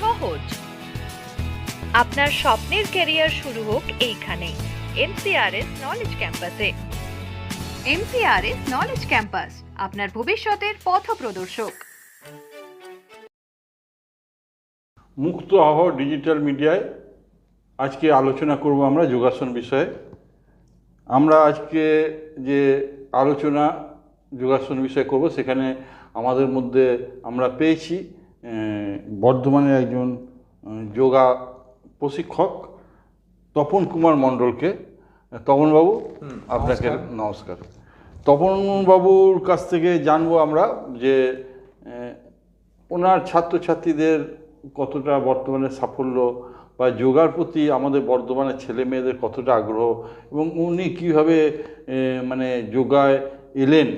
সহজ। আপনার স্বপ্নের ক্যারিয়ার শুরু হোক এইখানে এমসিআরএস নলেজ ক্যাম্পাসে এমসিআরএস নলেজ ক্যাম্পাস আপনার ভবিষ্যতের পথ প্রদর্শক। মুক্ত আবহাওয়া ডিজিটাল মিডিয়ায় আজকে আলোচনা করব আমরা যোগাসন বিষয়ে। আমরা আজকে যে আলোচনা যোগাসন বিষয়ে করব সেখানে আমাদের মধ্যে আমরা পেয়েছি আহ, বর্ধমানের একজন যোগা প্রশিক্ষক তপন কুমার মণ্ডলকে। তপনবাবু আপনাকে নমস্কার। তপনবাবুর কাছ থেকে জানব আমরা যে ওনার ছাত্রছাত্রীদের কতটা বর্তমানে সাফল্য বা যোগার প্রতি আমাদের বর্ধমানের ছেলে মেয়েদের কতটা আগ্রহ এবং উনি কীভাবে মানে যোগায় এলেন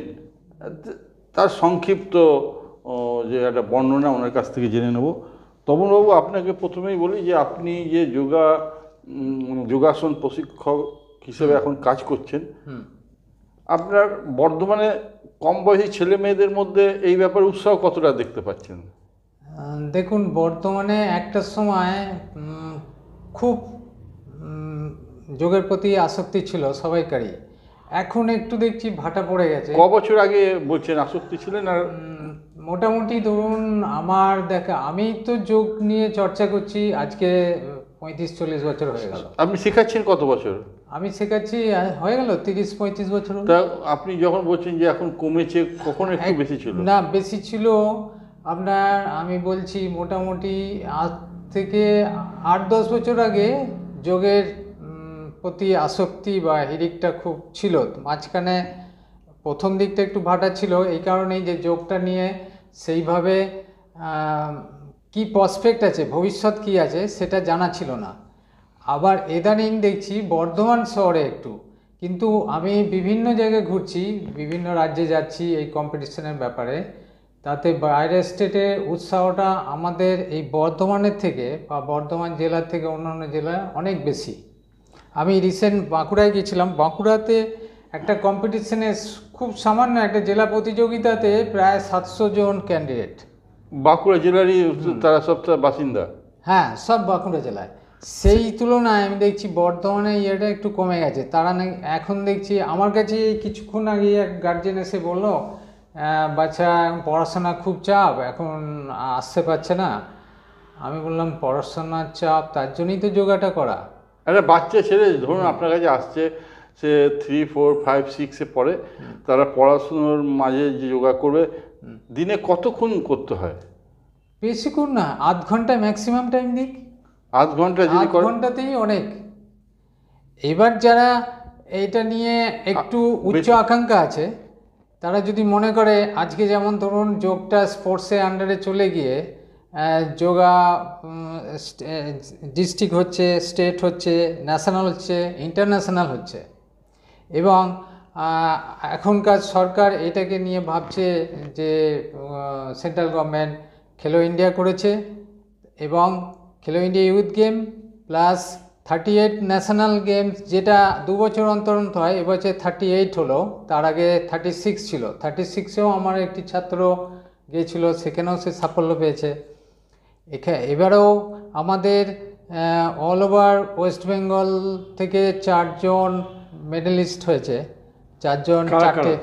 তার সংক্ষিপ্ত যে একটা বর্ণনা ওনার কাছ থেকে জেনে নেব। তপনবাবু আপনাকে প্রথমেই বলি যে আপনি যে যোগা যোগাসন প্রশিক্ষক হিসেবে এখন কাজ করছেন আপনার বর্ধমানে কম বয়সী ছেলে মেয়েদের মধ্যে এই ব্যাপারে উৎসাহ কতটা দেখতে পাচ্ছেন? দেখুন বর্তমানে একটা সময় খুব যোগের প্রতি আসক্তি ছিল সবাইকারই। এখন একটু দেখছি ভাটা পড়ে গেছে। ক বছর আগে বলছেন আসক্তি ছিলেন আর? মোটামুটি ধরুন আমার দেখা আমি তো যোগ নিয়ে চর্চা করছি আজকে পঁয়ত্রিশ চল্লিশ বছর হয়ে গেল। আপনি শেখাচ্ছেন কত বছর? আমি শেখাচ্ছি হয়ে গেল তিরিশ পঁয়ত্রিশ বছর তা আপনি যখন বলছেন যে এখন কমেছে কখন একটু বেশি ছিল? না বেশি ছিল আপনার আমি বলছি মোটামুটি আজ থেকে আট দশ বছর আগে যোগের প্রতি আসক্তি বা হিরিকটা খুব ছিল। মাঝখানে প্রথম দিকটা একটু ভাটা ছিল এই কারণেই যে যোগটা নিয়ে সেইভাবে কি প্রসপেক্ট আছে, ভবিষ্যৎ কি আছে, সেটা জানা ছিল না। আবার এদানিং দেখছি, বর্ধমান শহরে একটু। কিন্তু আমি বিভিন্ন জায়গায় ঘুরছি, বিভিন্ন রাজ্যে যাচ্ছি এই কম্পিটিশনের ব্যাপারে। তাতে বাইরের স্টেটের উৎসাহটা আমাদের এই বর্ধমানের থেকে বা বর্ধমান জেলার থেকে অন্যান্য জেলায় অনেক বেশি। আমি রিসেন্ট বাঁকুড়ায় গেছিলাম বাঁকুড়াতে একটা কম্পিটিশনে খুব সামান্য একটা জেলা প্রতিযোগিতাতে প্রায় সাতশো জন ক্যান্ডিডেট বাঁকুড়া জেলারই তারা সব বাসিন্দা? হ্যাঁ সব বাঁকুড়া জেলায়। সেই তুলনায় আমি দেখছি বর্ধমানে ইয়েটা একটু কমে গেছে। তারা এখন দেখছি আমার কাছে কিছুক্ষণ আগে এক গার্জেন এসে বলল বাচ্চা এখন পড়াশোনা খুব চাপ এখন আসতে পারছে না। আমি বললাম পড়াশোনার চাপ তার জন্যই তো যোগাটা করা। একটা বাচ্চা ছেলে ধরুন আপনার কাছে আসছে সে থ্রি ফোর ফাইভ সিক্সে পড়ে। তারা পড়াশুনোর মাঝে যে যোগা করবে দিনে কতক্ষণ করতে হয়? বেশিক্ষণ না আধ ঘণ্টা ম্যাক্সিমাম টাইম দিক। আধ ঘণ্টা যদি আধ ঘন্টাতেই অনেক। এবার যারা এইটা নিয়ে একটু উচ্চ আকাঙ্ক্ষা আছে তারা যদি মনে করে আজকে যেমন ধরুন যোগটা স্পোর্টসের আন্ডারে চলে গিয়ে যোগা ডিস্ট্রিক্ট হচ্ছে স্টেট হচ্ছে ন্যাশনাল হচ্ছে ইন্টারন্যাশনাল হচ্ছে এবং এখনকার সরকার এটাকে নিয়ে ভাবছে যে সেন্ট্রাল গভর্নমেন্ট খেলো ইন্ডিয়া করেছে এবং Khelo India youth game plus thirty eight national games যেটা দু বছর অন্তর অন্তর হয় এবছর থার্টি এইট হলো, তার আগে থার্টি সিক্স ছিল। থার্টি সিক্সেও আমার একটি ছাত্র গিয়েছিল, সেখানেও সে সাফল্য পেয়েছে। এখা, এবারেও আমাদের অল ওভার ওয়েস্ট বেঙ্গল থেকে চারজন মেডেলিস্ট হয়েছে চারজন চারটে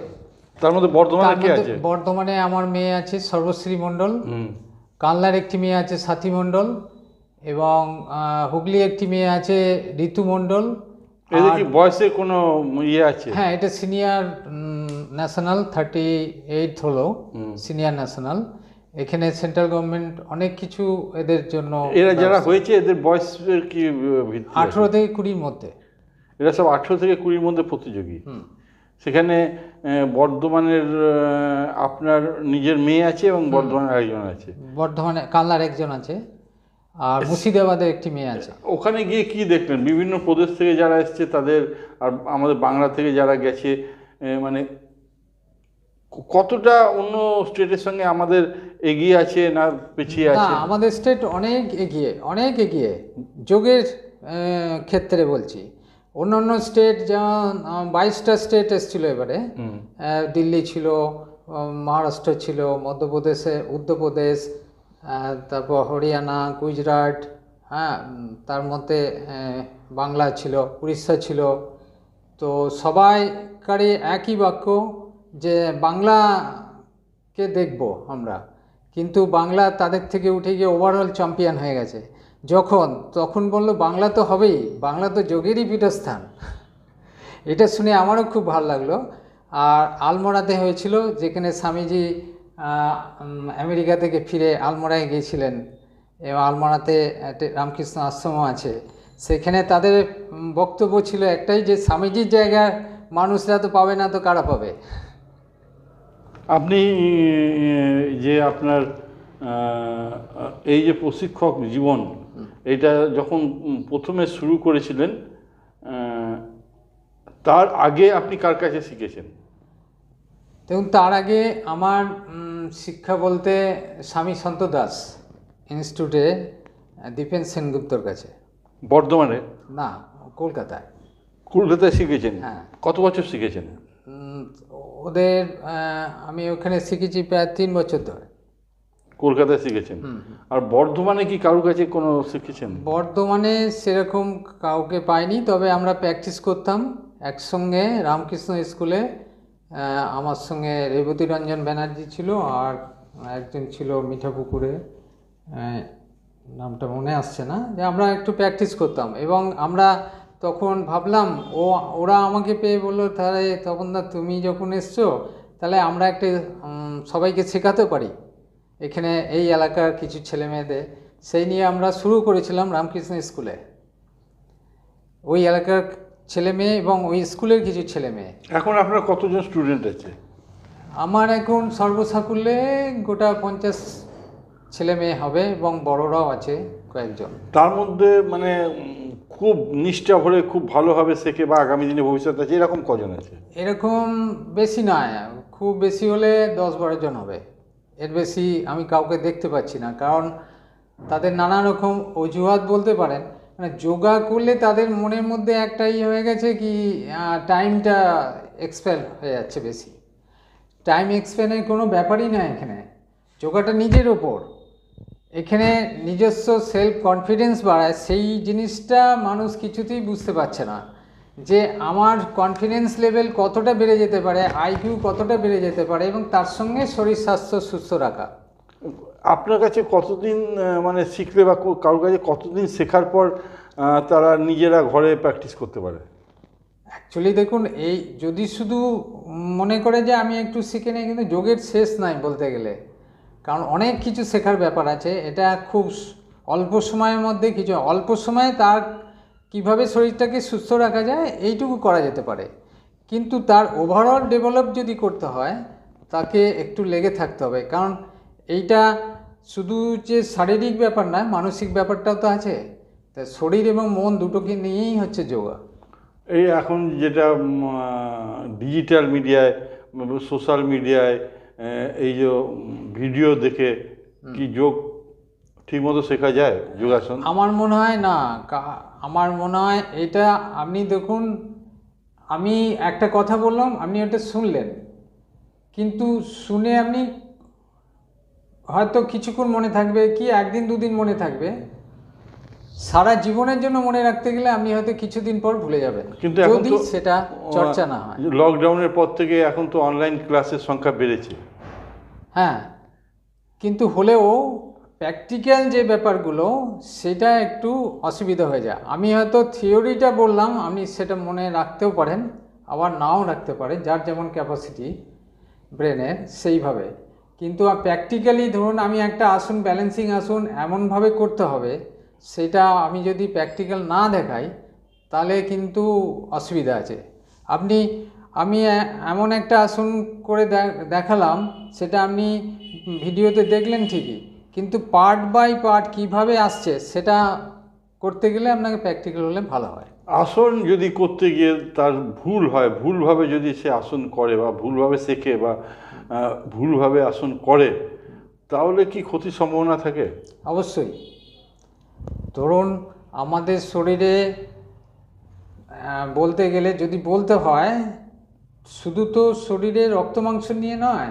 তার মধ্যে বর্ধমানে কে আছে? বর্ধমানে আমার মেয়ে আছে সর্বশ্রী মণ্ডল কালনার একটি মেয়ে আছে সাথী মণ্ডল এবং হুগলি একটি মেয়ে আছে ঋতু মণ্ডল এদের কি বয়সে কোনো ইয়ে আছে? হ্যাঁ এটা সিনিয়র ন্যাশনাল থার্টি এইট হলো সিনিয়র ন্যাশনাল এখানে সেন্ট্রাল গভর্নমেন্ট অনেক কিছু এদের জন্য এরা যারা হয়েছে এদের বয়সের কি? আঠেরো থেকে কুড়ির মধ্যে। এরা সব আঠেরো থেকে কুড়ির মধ্যে প্রতিযোগী। সেখানে বর্ধমানের আপনার নিজের মেয়ে আছে এবং বর্ধমানের আরেকজন আছে। বর্ধমানে কালনার একজন আছে আর মুর্শিদাবাদের একটি মেয়ে আছে। ওখানে গিয়ে কি দেখলেন? বিভিন্ন প্রদেশ থেকে যারা এসছে তাদের আর আমাদের বাংলা থেকে যারা গেছে মানে কতটা অন্য স্টেটের সঙ্গে আমাদের এগিয়ে আছে না পিছিয়ে আছে? আমাদের স্টেট অনেক এগিয়ে অনেক এগিয়ে। যোগের ক্ষেত্রে বলছি। অন্য অন্য স্টেট যেমন বাইশটা স্টেট এসেছিল এবারে। দিল্লি ছিল মহারাষ্ট্র ছিল মধ্যপ্রদেশে উত্তরপ্রদেশ তারপর হরিয়ানা গুজরাট হ্যাঁ তার মধ্যে বাংলা ছিল উড়িষ্যা ছিল। তো সবাইকারই একই বাক্য যে বাংলাকে দেখব আমরা। কিন্তু বাংলা তাদের থেকে উঠে গিয়ে ওভারঅল চ্যাম্পিয়ন হয়ে গেছে। যখন, তখন বলল, বাংলা তো হবেই, বাংলা তো যোগেরই পীঠস্থান। এটা শুনে আমারও খুব ভালো লাগল। আর আলমোড়াতে হয়েছিল, যেখানে স্বামীজি আমেরিকা থেকে ফিরে আলমোড়ায় গিয়েছিলেন। এবং আলমোড়াতে রামকৃষ্ণ আশ্রম আছে। সেখানে তাদের বক্তব্য ছিল একটাই যে, স্বামীজির জায়গায় মানুষরা তো পাবে না, তো কারা পাবে? আপনি যে আপনার এই যে প্রশিক্ষক জীবন এটা যখন প্রথমে শুরু করেছিলেন তার আগে আপনি কার কাছে শিখেছেন? দেখুন তার আগে আমার শিক্ষা বলতে স্বামী সন্ত দাস ইনস্টিটিউটে দীপেন সেনগুপ্তর কাছে। বর্ধমানে? না কলকাতায়। কলকাতায় শিখেছেন? হ্যাঁ। কত বছর শিখেছেন? ওদের আমি ওখানে শিখেছি প্রায় তিন বছর ধরে। কলকাতায় শিখেছেন। আর বর্ধমানে কি কারোর কাছে কোনো শিখেছেন? বর্ধমানে সেরকম কাউকে পাইনি তবে আমরা প্র্যাকটিস করতাম একসঙ্গে রামকৃষ্ণ স্কুলে। আমার সঙ্গে রেবতী রঞ্জন ব্যানার্জি ছিল আর একজন ছিল মিঠাপুকুরে। নামটা মনে আসছে না যে আমরা একটু প্র্যাকটিস করতাম এবং আমরা তখন ভাবলাম ও ওরা আমাকে পেয়ে বলল তাহলে তখন না তুমি যখন এসছো তাহলে আমরা একটা সবাইকে শেখাতে পারি। এখানে এই এলাকার কিছু ছেলে মেয়েদের সেই নিয়ে আমরা শুরু করেছিলাম রামকৃষ্ণ স্কুলে। ওই এলাকার ছেলে মেয়ে এবং ওই স্কুলের কিছু ছেলে মেয়ে এখন আপনার কতজন স্টুডেন্ট আছে? আমার এখন সর্বসাকুল্যে গোটা পঞ্চাশ ছেলে মেয়ে হবে এবং বড়রাও আছে কয়েকজন। তার মধ্যে মানে খুব নিষ্ঠা ভরে খুব ভালোভাবে শেখে বা আগামী দিনে ভবিষ্যৎ আছে এরকম কজন আছে? এরকম বেশি নয় খুব বেশি হলে দশ বারো জন হবে। এর বেশি আমি কাউকে দেখতে পাচ্ছি না। কারণ তাদের নানা রকম অজুহাত বলতে পারেন। মানে যোগা করলে তাদের মনের মধ্যে একটাই হয়ে গেছে কি টাইমটা এক্সপেল হয়ে যাচ্ছে বেশি। টাইম এক্সপেনের কোনো ব্যাপারই না এখানে। যোগাটা নিজের ওপর। এখানে নিজস্ব সেলফ কনফিডেন্স বাড়ায়। সেই জিনিসটা মানুষ কিছুতেই বুঝতে পারছে না। যে আমার কনফিডেন্স লেভেল কতটা বেড়ে যেতে পারে আইকিউ কতটা বেড়ে যেতে পারে এবং তার সঙ্গে শরীর স্বাস্থ্য সুস্থ রাখা। আপনার কাছে কতদিন মানে শিখলে বা কারোর কাছে কতদিন শেখার পর তারা নিজেরা ঘরে প্র্যাকটিস করতে পারে? অ্যাকচুয়ালি দেখুন এই যদি শুধু মনে করে যে আমি একটু শিখে নিই কিন্তু যোগের শেষ নাই বলতে গেলে। কারণ অনেক কিছু শেখার ব্যাপার আছে এটা খুব অল্প সময়ের মধ্যে কিছু অল্প সময়ে তার কীভাবে শরীরটাকে সুস্থ রাখা যায় এইটুকু করা যেতে পারে। কিন্তু তার ওভারঅল ডেভেলপ যদি করতে হয় তাকে একটু লেগে থাকতে হবে। কারণ এইটা শুধু যে শারীরিক ব্যাপার না মানসিক ব্যাপারটাও তো আছে। তা শরীর এবং মন দুটোকে নিয়েই হচ্ছে যোগা। এই এখন যেটা ডিজিটাল মিডিয়ায় সোশ্যাল মিডিয়ায় এই যে ভিডিও দেখে কি যোগ ঠিকমতো শেখা যায়? যোগাসন? আমার মনে হয় না। আমার মনে হয় এটা আপনি দেখুন আমি একটা কথা বললাম আপনি ওটা শুনলেন। কিন্তু শুনে আপনি হয়তো কিছুক্ষণ মনে থাকবে কি একদিন দুদিন মনে থাকবে। সারা জীবনের জন্য মনে রাখতে গেলে আপনি হয়তো কিছুদিন পর ভুলে যাবেন। কিন্তু এখন যদি সেটা চর্চা না হয়। লকডাউনের পর থেকে এখন তো অনলাইন ক্লাসের সংখ্যা বেড়েছে। হ্যাঁ। কিন্তু হলেও প্র্যাকটিক্যাল যে ব্যাপারগুলো, সেটা একটু অসুবিধা হয়ে যায়। আমি হয়তো থিওরিটা বললাম, আপনি সেটা মনে রাখতেও পারেন, আবার নাও রাখতে পারেন, যার যেমন ক্যাপাসিটি ব্রেনের সেইভাবে। কিন্তু প্র্যাকটিক্যালি ধরুন, আমি একটা আসন ব্যালেন্সিং আসন, এমনভাবে করতে হবে, সেটা আমি যদি প্র্যাকটিক্যাল না দেখাই, তাহলে কিন্তু অসুবিধা আছে। আপনি, আমি এমন একটা আসন করে দেখালাম, সেটা আপনি ভিডিওতে দেখলেন ঠিকই কিন্তু পার্ট বাই পার্ট কীভাবে আসছে সেটা করতে গেলে আপনাকে প্র্যাকটিক্যাল হলে ভালো হয়। আসন যদি করতে গিয়ে তার ভুল হয় ভুলভাবে যদি সে আসন করে বা ভুলভাবে শেখে বা ভুলভাবে আসন করে তাহলে কি ক্ষতির সম্ভাবনা থাকে? অবশ্যই। ধরুন আমাদের শরীরে বলতে গেলে যদি বলতে হয় শুধু তো শরীরে রক্ত মাংস নিয়ে নয়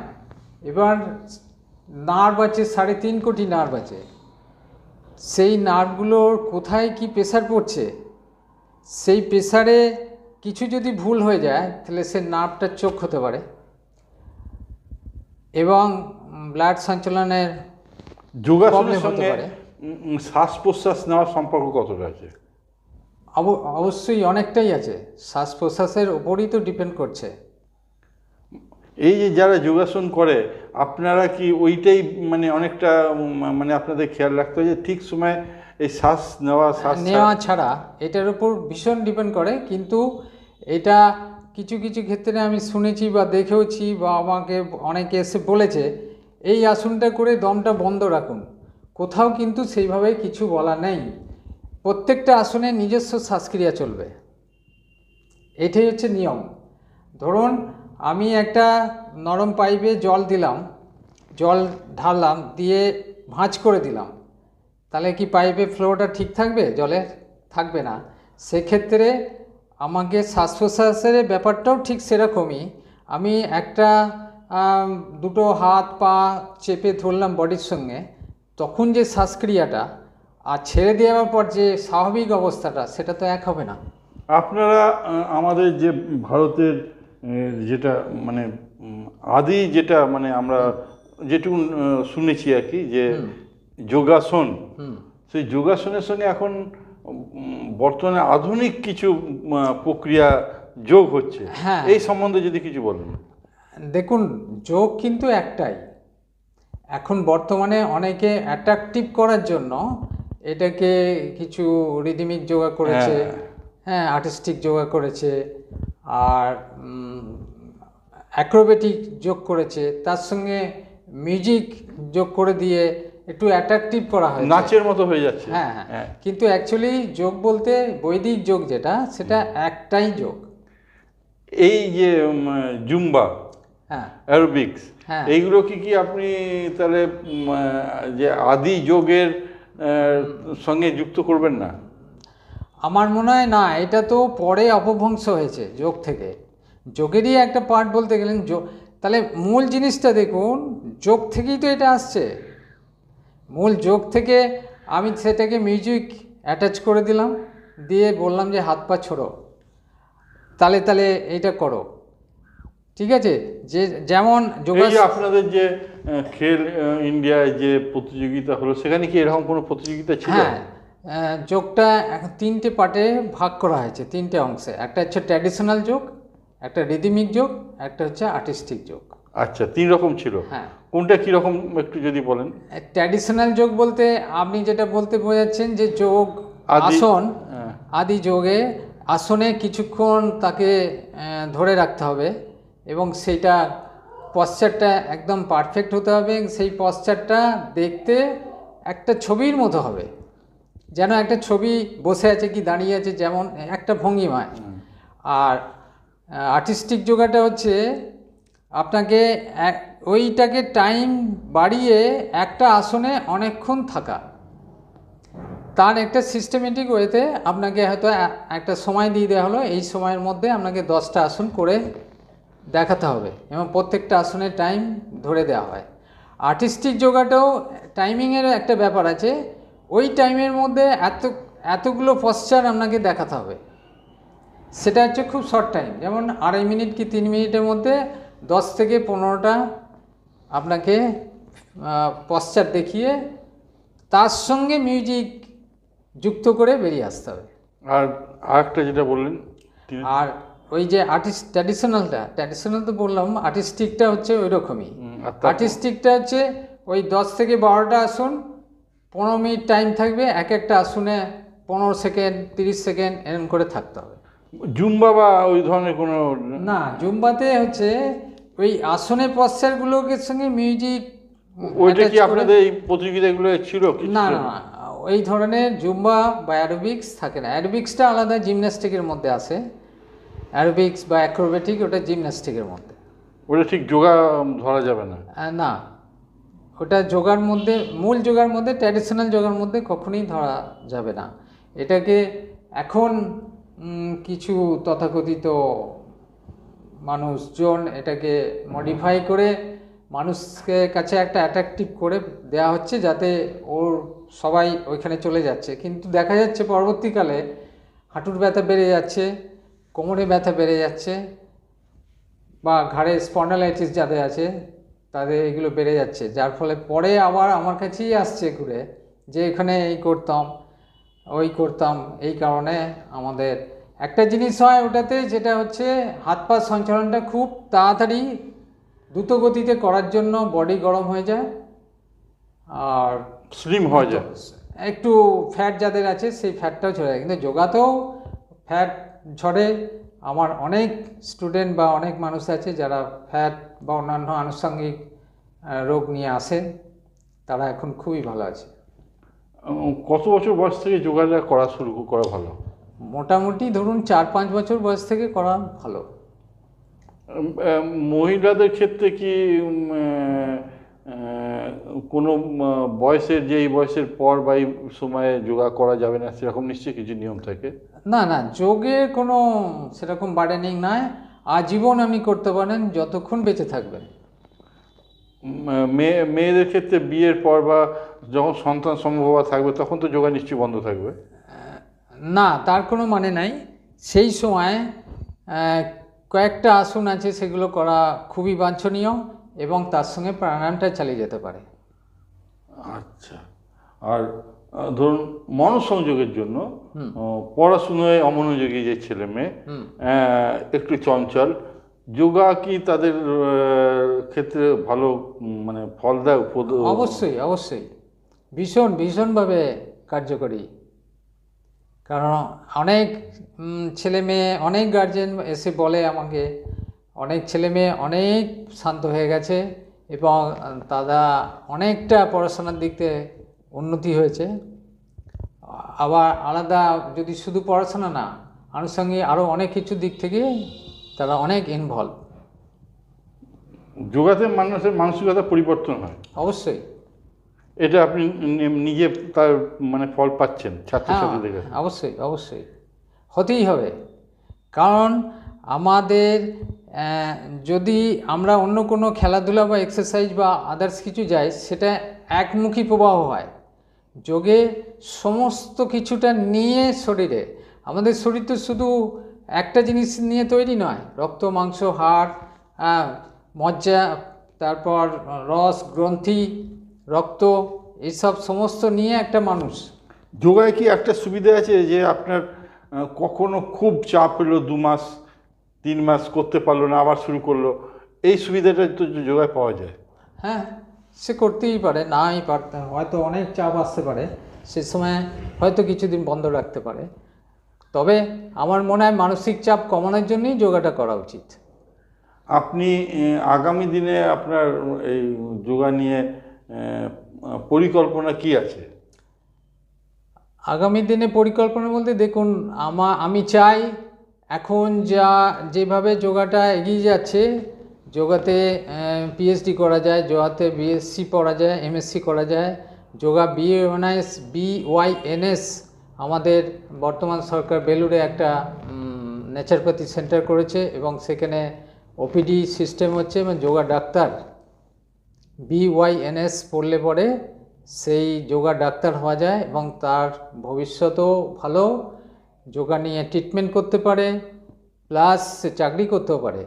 এবার নার্ভ আছে সাড়ে তিন কোটি নার্ভ আছে। সেই নার্ভগুলোর কোথায় কি প্রেশার পড়ছে? সেই প্রেশারে কিছু যদি ভুল হয়ে যায় তাহলে সে নার্ভটা চোখ হতে পারে। এবং ব্লাড সঞ্চালনের যোগাসনের সঙ্গে পারে। শ্বাস প্রশ্বাস নেওয়ার সম্পর্ক কতটা আছে? অবশ্যই অনেকটাই আছে। শ্বাস প্রশ্বাসের ওপরই তো ডিপেন্ড করছে। এই যে যারা যোগাসন করে আপনারা কি ওইটাই মানে অনেকটা মানে আপনাদের খেয়াল রাখতে হয় যে ঠিক সময় এই শ্বাস নেওয়া শ্বাস নেওয়া ছাড়া এটার উপর ভীষণ ডিপেন্ড করে। কিন্তু এটা কিছু কিছু ক্ষেত্রে আমি শুনেছি বা দেখেওছি বা আমাকে অনেকে এসে বলেছে এই আসনটা করে দমটা বন্ধ রাখুন। কোথাও কিন্তু সেইভাবে কিছু বলা নেই। প্রত্যেকটা আসনে নিজস্ব শ্বাসক্রিয়া চলবে। এটাই হচ্ছে নিয়ম। ধরুন আমি একটা নরম পাইপে জল দিলাম, জল ঢাললাম, দিয়ে ভাঁজ করে দিলাম। তাহলে কি পাইপে ফ্লোটা ঠিক থাকবে? জলের থাকবে না। সেক্ষেত্রে আমাকে শ্বাস প্রশ্বাসের ব্যাপারটাও ঠিক সেরকমই। আমি একটা দুটো হাত পা চেপে ধরলাম বডির সঙ্গে। তখন যে শ্বাসক্রিয়াটা আর ছেড়ে দেওয়ার পর যে স্বাভাবিক অবস্থাটা, সেটা তো এক হবে না। আপনারা আমাদের যে ভারতের যেটা মানে আদি যেটা মানে আমরা যেটুকু শুনেছি আর কি যে যোগাসন সেই যোগাসনের সঙ্গে এখন বর্তমানে আধুনিক কিছু প্রক্রিয়া যোগ হচ্ছে। হ্যাঁ। এই সম্বন্ধে যদি কিছু বলেন। দেখুন যোগ কিন্তু একটাই। এখন বর্তমানে অনেকে অ্যাট্রাকটিভ করার জন্য এটাকে কিছু রিদিমিক যোগা করেছে। হ্যাঁ আর্টিস্টিক যোগা করেছে। আর অ্যাক্রোবেটিক যোগ করেছে। তার সঙ্গে মিউজিক যোগ করে দিয়ে একটু অ্যাট্রাকটিভ করা হয় নাচের মতো হয়ে যাচ্ছে। হ্যাঁ হ্যাঁ। কিন্তু অ্যাকচুয়ালি যোগ বলতে বৈদিক যোগ যেটা সেটা একটাই যোগ। এই যে জুম্বা হ্যাঁ। অ্যারোবিক্স হ্যাঁ। এইগুলো কি কি আপনি তাহলে যে আদি যোগের সঙ্গে যুক্ত করবেন না? আমার মনে হয় না এটা তো পরে অপভ্রংশ হয়েছে যোগ থেকে। যোগেরই একটা পার্ট বলতে গেলেন যোগ তাহলে মূল জিনিসটা দেখুন যোগ থেকেই তো এটা আসছে। মূল যোগ থেকে আমি সেটাকে মিউজিক অ্যাটাচ করে দিলাম দিয়ে বললাম যে হাত পা ছোড়ো। তালে তালে এইটা করো। ঠিক আছে? যে যেমন আপনাদের যে খেল ইন্ডিয়ায় যে প্রতিযোগিতা হলো সেখানে কি এরকম কোনো প্রতিযোগিতা ছিল? হ্যাঁ যোগটা এখন তিনটে পার্টে ভাগ করা হয়েছে তিনটে অংশে। একটা হচ্ছে ট্র্যাডিশনাল যোগ একটা রিদিমিক যোগ একটা হচ্ছে আর্টিস্টিক যোগ। আচ্ছা তিন রকম ছিল। হ্যাঁ। কোনটা কীরকম একটু যদি বলেন? ট্র্যাডিশনাল যোগ বলতে আপনি যেটা বলতে বোঝাচ্ছেন যে যোগ আসন হ্যাঁ। আদি যোগে আসনে কিছুক্ষণ তাকে ধরে রাখতে হবে এবং সেইটা পশ্চারটা একদম পারফেক্ট হতে হবে সেই পশ্চারটা দেখতে একটা ছবির মতো হবে। যেন একটা ছবি বসে আছে কি দাঁড়িয়ে আছে যেমন একটা ভঙ্গিমায়। আর আর্টিস্টিক যোগাটা হচ্ছে আপনাকে ওইটাকে টাইম বাড়িয়ে একটা আসনে অনেকক্ষণ থাকা। তার একটা সিস্টেমেটিক ওয়েতে আপনাকে হয়তো একটা সময় দিয়ে দেওয়া হলো এই সময়ের মধ্যে আপনাকে দশটা আসন করে দেখাতে হবে এবং প্রত্যেকটা আসনের টাইম ধরে দেওয়া হয়। আর্টিস্টিক যোগাটাও টাইমিংয়ের একটা ব্যাপার আছে ওই টাইমের মধ্যে এত এতগুলো পশ্চার আপনাকে দেখাতে হবে। সেটা হচ্ছে খুব শর্ট টাইম যেমন আড়াই মিনিট কি তিন মিনিটের মধ্যে দশ থেকে পনেরোটা আপনাকে পশ্চাৎ দেখিয়ে তার সঙ্গে মিউজিক যুক্ত করে বেরিয়ে আসতে হবে। আর আরেকটা যেটা বললেন আর ওই যে আর্টিস্ট ট্র্যাডিশনালটা ট্র্যাডিশনাল তো বললাম আর্টিস্টিকটা হচ্ছে ওই রকমই আর আর্টিস্টিকটা হচ্ছে ওই দশ থেকে বারোটা আসুন পনেরো মিনিট টাইম থাকবে এক একটা আসনে পনেরো সেকেন্ড তিরিশ সেকেন্ড এরম করে থাকতে হবে। জুম্বা বা ওই ধরনের কোনো না জুম্বাতে হচ্ছে ওই আসনে পশ্চারগুলোকে সঙ্গে মিউজিক ওইটা কি আপনাদের এই প্রতিযোগিতাগুলো ছিল না না ওই ধরনের জুম্বা বা অ্যারোবিক্স থাকে না। অ্যারোবিক্সটা আলাদা জিমন্যাস্টিকের মধ্যে আসে অ্যারোবিক্স বা অ্যাক্রোবেটিক ওটা জিমন্যাস্টিকের মধ্যে। ওটা ঠিক যোগা ধরা যাবে না। না ওটা যোগার মধ্যে, মূল যোগার মধ্যে ট্র্যাডিশনাল যোগার মধ্যে কখনোই ধরা যাবে না। এটাকে এখন কিছু তথাকথিত মানুষজন এটাকে মডিফাই করে মানুষকে কাছে একটা অ্যাট্রাকটিভ করে দেয়া হচ্ছে যাতে ওর সবাই ওইখানে চলে যাচ্ছে। কিন্তু দেখা যাচ্ছে পরবর্তীকালে হাঁটুর ব্যথা বেড়ে যাচ্ছে, কোমরে ব্যথা বেড়ে যাচ্ছে বা ঘাড়ে স্পন্ডালাইটিস যাদের আছে তাদের এগুলো বেড়ে যাচ্ছে। যার ফলে পরে আবার আমার কাছেই আসছে ঘুরে যে এখানে এই করতাম ওই করতাম। এই কারণে আমাদের একটা জিনিস হয় ওটাতে যেটা হচ্ছে হাত পা সঞ্চালনটা খুব তাড়াতাড়ি দ্রুত গতিতে করার জন্য বডি গরম হয়ে যায়। আর স্লিম হয়ে যায়। একটু ফ্যাট যাদের আছে সেই ফ্যাটটাও ঝরে যায়। কিন্তু যোগাতেও ফ্যাট ঝরে। আমার অনেক স্টুডেন্ট বা অনেক মানুষ আছে যারা ফ্যাট বা অন্যান্য আনুষঙ্গিক রোগ নিয়ে আসে তারা এখন খুবই ভালো আছে। কত বছর বয়স থেকে যোগাযোগ করা শুরু করা ভালো? মোটামুটি ধরুন চার পাঁচ বছর বয়স থেকে করা ভালো। মহিলাদের ক্ষেত্রে কি কোনো বয়সের যে এই বয়সের পর বা এই সময়ে যোগা করা যাবে না সেরকম নিশ্চয়ই কিছু নিয়ম থাকে? না না যোগের কোনো সেরকম বার্ডেনিং নয়। আজীবন আপনি করতে পারেন যতক্ষণ বেঁচে থাকবেন। মেয়ে মেয়েদের ক্ষেত্রে বিয়ের পর বা যখন সন্তান সম্ভবা থাকবে তখন তো যোগা নিশ্চয়ই বন্ধ থাকবে। না তার কোনো মানে নাই। সেই সময় কয়েকটা আসন আছে সেগুলো করা খুবই বাঞ্ছনীয় এবং তার সঙ্গে প্রাণায়ামটা চালিয়ে যেতে পারে। আচ্ছা। আর ধরুন মনসংযোগের জন্য পড়াশুনোয় অমনোযোগী যে ছেলে মেয়ে একটু চঞ্চল যোগা কি তাদের ক্ষেত্রে ভালো মানে ফল দেয় অবশ্যই অবশ্যই। ভীষণ ভীষণভাবে কার্যকরী। কারণ অনেক ছেলে মেয়ে অনেক গার্জেন এসে বলে আমাকে অনেক ছেলে মেয়ে অনেক শান্ত হয়ে গেছে এবং তারা অনেকটা পড়াশোনার দিক থেকে উন্নতি হয়েছে। আবার আলাদা যদি শুধু পড়াশোনা না আনুষঙ্গিক আরও অনেক কিছু দিক থেকে তারা অনেক ইনভলভ যোগাতে মানুষের মানসিকতা পরিবর্তন হয়। অবশ্যই। এটা আপনি নিজে তার মানে ফল পাচ্ছেন হ্যাঁ ছাত্রছাত্রীদের কাছে। অবশ্যই অবশ্যই। হতেই হবে। কারণ আমাদের যদি আমরা অন্য কোনো খেলাধুলা বা এক্সারসাইজ বা আদার্স কিছু যাই সেটা একমুখী প্রবাহ হয়। যোগে সমস্ত কিছুটা নিয়ে শরীরে। আমাদের শরীর তো শুধু একটা জিনিস নিয়ে তৈরি নয় রক্ত মাংস হাড় মজ্জা তারপর রস গ্রন্থি রক্ত এইসব সমস্ত নিয়ে একটা মানুষ। যোগায় কি একটা সুবিধা আছে যে আপনার কখনো খুব চাপ হলো দু মাস তিন মাস করতে পারল না আবার শুরু করল? এই সুবিধাটা তো যোগায় পাওয়া যায়। হ্যাঁ সে করতেই পারে নাই পারতে হয়তো অনেক চাপ আসতে পারে সে সময় হয়তো কিছুদিন বন্ধ রাখতে পারে। তবে আমার মনে হয় মানসিক চাপ কমানোর জন্যই যোগাটা করা উচিত। আপনি আগামী দিনে আপনার এই যোগা নিয়ে পরিকল্পনা কি আছে? আগামী দিনে পরিকল্পনা বলতে দেখুন আমা আমি চাই এখন যা যেভাবে যোগাটা এগিয়ে যাচ্ছে যোগাতে পিএইচডি করা যায় যোগাতে বিএসসি পড়া যায় এমএসসি করা যায়। যোগা বিএনএস বিওয়াইএনএস আমাদের বর্তমান সরকার বেলুড়ে একটা নেচারপ্যাথি সেন্টার করেছে এবং সেখানে ওপিডি সিস্টেম হচ্ছে এবং যোগা ডাক্তার। বিওয়াইএনএস পড়লে পরে সেই যোগা ডাক্তার হওয়া যায় এবং তার ভবিষ্যতও ভালো। যোগা নিয়ে ট্রিটমেন্ট করতে পারে প্লাস সে চাকরি করতেও পারে।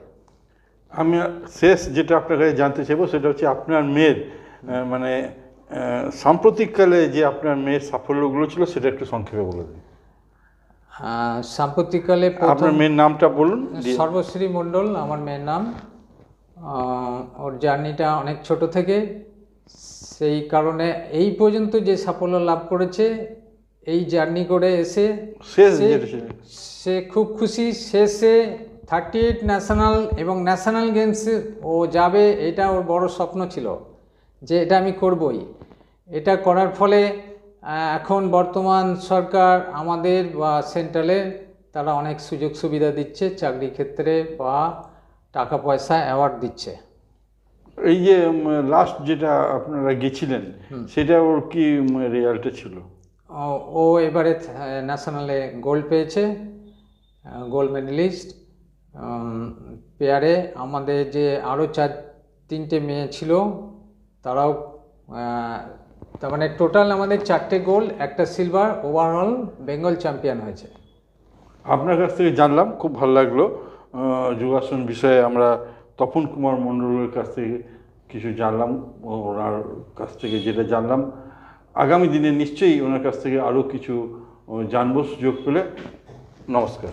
আমি শেষ যেটা আপনার কাছে জানতে চাইব সেটা হচ্ছে আপনার মেয়ের মানে সাম্প্রতিককালে যে আপনার মেয়ের সাফল্যগুলো ছিল সেটা একটু সংক্ষেপে বলে দিন। সাম্প্রতিককালে আপনার মেয়ের নামটা বলুন। সর্বশ্রী মণ্ডল আমার মেয়ের নাম। ওর জার্নিটা অনেক ছোট থেকে। সেই কারণে এই পর্যন্ত যে সাফল্য লাভ করেছে এই জার্নি করে এসে। সে খুব খুশি। শেষে থার্টি এইট ন্যাশনাল এবং ন্যাশনাল গেমসে ও যাবে এটা ওর বড় স্বপ্ন ছিল যে এটা আমি করবই। এটা করার ফলে এখন বর্তমান সরকার আমাদের বা সেন্ট্রালে তারা অনেক সুযোগ সুবিধা দিচ্ছে চাকরি ক্ষেত্রে বা টাকা পয়সা অ্যাওয়ার্ড দিচ্ছে। এই যে লাস্ট যেটা আপনারা গেছিলেন সেটা ওর কি রেজাল্টে ছিল? ও- ও এবারে ন্যাশনালে গোল্ড পেয়েছে গোল্ড মেডেলিস্ট পেয়ারে আমাদের যে আরও চার, তিনটে মেয়ে ছিল, তারাও তার মানে টোটাল আমাদের চারটে গোল্ড একটা সিলভার ওভারঅল বেঙ্গল চ্যাম্পিয়ন হয়েছে। আপনার কাছ থেকে জানলাম, খুব ভালো লাগল। যোগাসন বিষয়ে আমরা তপন কুমার মণ্ডলের কাছ থেকে কিছু জানলাম, ওনার কাছ থেকে যেটা জানলাম। আগামী দিনে নিশ্চয়ই ওনার কাছ থেকে আরও কিছু জানব সুযোগ পেলে। নমস্কার।